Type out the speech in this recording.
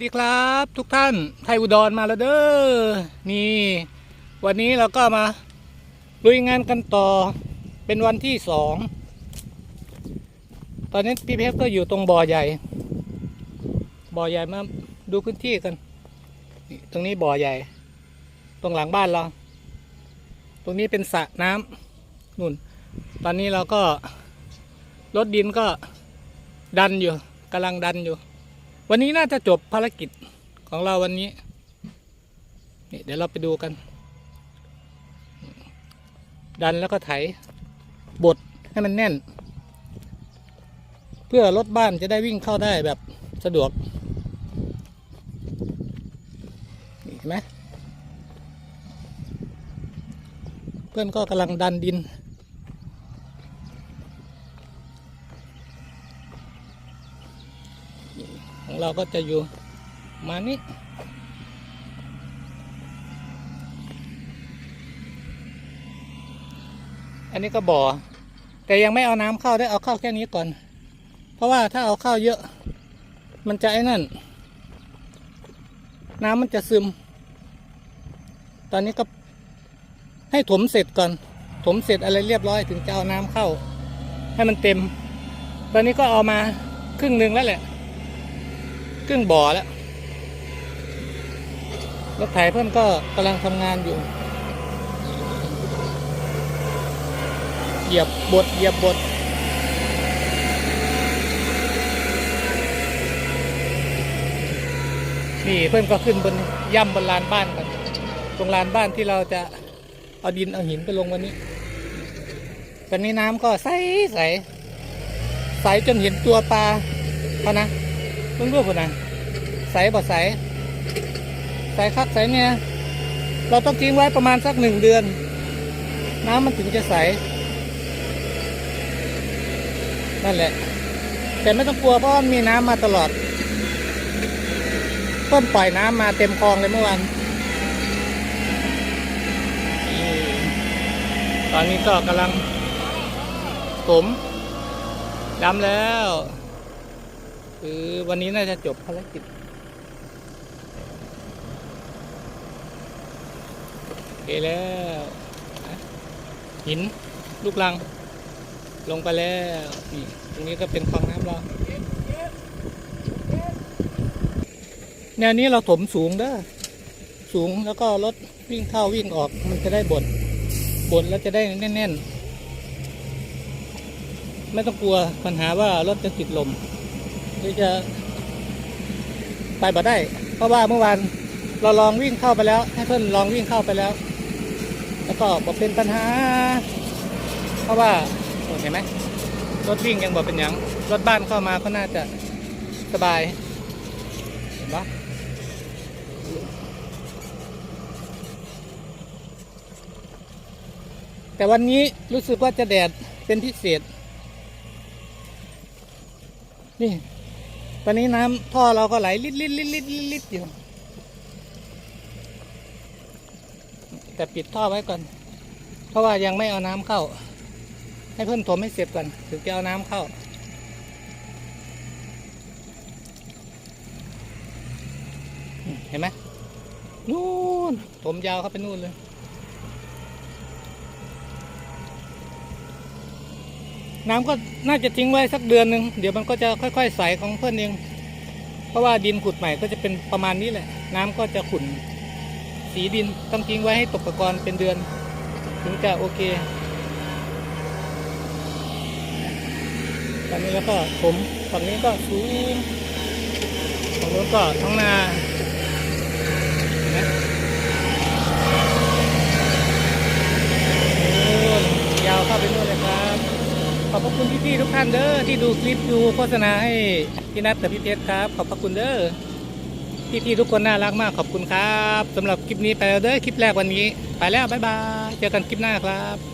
สดีครับทุกท่านไทยอุดรมาแล้วเด้อนี่ วันนี้เราก็มาลุยงานกันต่อเป็นวันที่สองตอนนี้พี่เพชรก็อยู่ตรงบ่อใหญ่ บ่อใหญ่มาดูพื้นที่กันนี่ตรงนี้บ่อใหญ่ ตรงหลังบ้านเรา ตรงนี้เป็นสระน้ำนู่น ตอนนี้เราก็รถดินก็ดันอยู่กำลังดันอยู่ วันนี้น่าจะจบภารกิจของเราวันนี้นี่เดี๋ยวเราไปดูกัน ดันแล้วก็ไถบดให้มันแน่น เพื่อรถบ้านจะได้วิ่งเข้าได้แบบสะดวกเห็นไหมเพื่อนก็กำลังดันดิน ของ เราก็จะอยู่มานี้อันนี้ก็บ่อ แต่ยังไม่เอาน้ำเข้าได้เอาเข้าแค่นี้ก่อน เพราะว่าถ้าเอาเข้าเยอะ มันจะไอ้นั่น น้ำมันจะซึม ตอนนี้ก็ให้ถมเสร็จก่อน ถมเสร็จอะไรเรียบร้อยถึงจะเอาน้ำเข้า ให้มันเต็ม ตอนนี้ก็เอามาครึ่งหนึ่งแล้วแหละ ครึ่งบ่อแล้วรถไถเพื่อนก็กำลังทำงานอยู่ เหยียบบดเหยียบบดนี่เพื่อนก็ขึ้นบนย่ำบนลานบ้านกัน ตรงลานบ้านที่เราจะเอาดินเอาหินไปลงวันนี้ตอนนี้น้ำก็ใสใสใสจนเห็นตัวปลาเขานะ เพิ่งรู้คนนะใสบ่ใส ใสคักใสเนี่ยเราต้องทิ้งไว้ประมาณสักหนึ่งเดือน น้ำมันถึงจะใส นั่นแหละ แต่ไม่ต้องกลัวเพราะมันมีน้ำมาตลอด เพิ่มปล่อยน้ำมาเต็มคลองเลยเมื่อวานตอนนี้ก็กำลังผมดำแล้ว คือวันนี้น่าจะจบภารกิจโอเคแล้วหินลูกลัง ลงไปแล้วนี่ตรงนี้ก็เป็นคลองน้ำเราแนวนี้เราถมสูงเด้อสูงแล้วก็รถวิ่งเข้าวิ่งออกมันจะได้บดบดแล้วจะได้แน่นๆ ไม่ต้องกลัวปัญหาว่ารถจะติดลม หรือจะไปบ่ได้ เพราะว่าเมื่อวานเราลองวิ่งเข้าไปแล้ว ให้เพื่อนลองวิ่งเข้าไปแล้ว แล้วก็บอกเป็นปัญหา เพราะว่าเห็นไหมรถวิ่งยังบอกเป็นอย่างรถบ้านเข้ามาก็น่าจะสบายเห็นปะแต่วันนี้รู้สึกว่าจะแดดเป็นพิเศษ นี่ อนนี้น้ำท่อเราก็ไหลลิดลิดลิดลิดลิดอยู่ แต่ปิดท่อไว้ก่อน เพราะว่ายังไม่เอาน้ำเข้า ให้เพื่อนถมให้เสร็จก่อนถึงจะเอาน้ำเข้าเห็นไหมนู่นถมยาวเข้าไปนู่นเลย น้ำก็น่าจะทิ้งไว้สักเดือนหนึ่งเดี๋ยวมันก็จะค่อยๆใสของเพื่อนเองเพราะว่าดินขุดใหม่ก็จะเป็นประมาณนี้แหละ น้ำก็จะขุ่นสีดินต้องทิ้งไว้ให้ตกตะกอนเป็นเดือน ถึงจะโอเค ตอนนี้แล้วก็ผมฝั่งนี้ก็สูงฝั่งนู้นก็ท้องนาเห็นไหมนู่นยาวเข้าไปนู่นเลยครับ ข อบพระคุณพี่ๆทุกท่านเด้อที่ดูคลิปดูโฆษณาให้พี่นัทกับพี่เพชรครับ ขอบพระคุณเด้อพี่ๆทุกคนน่ารักมากขอบคุณครับสำหรับคลิปนี้ไปแล้วเด้อคลิปแรกวันนี้ ไปแล้วบ๊ายบายเจอกันคลิปหน้าครับ